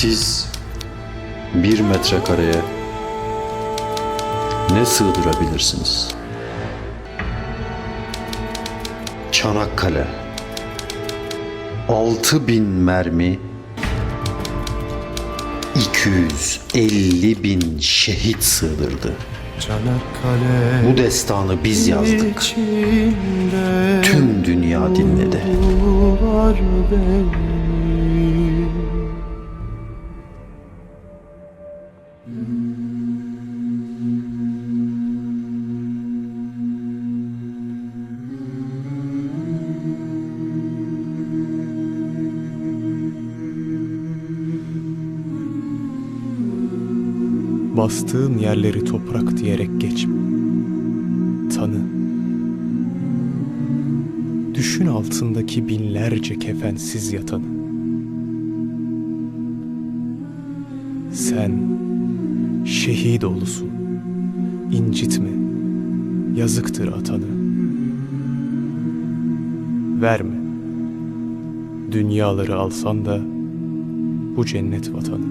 Siz bir metrekareye ne sığdırabilirsiniz? Çanakkale 6000 mermi 250 bin şehit sığdırdı. Çanakkale Bu destanı biz yazdık. Tüm dünya dinledi. Bastığın yerleri toprak diyerek geçme. Tanı. Düşün altındaki binlerce kefensiz yatanı. Sen şehit oğlusun. İncitme. Yazıktır atanı. Verme. Dünyaları alsan da bu cennet vatanı.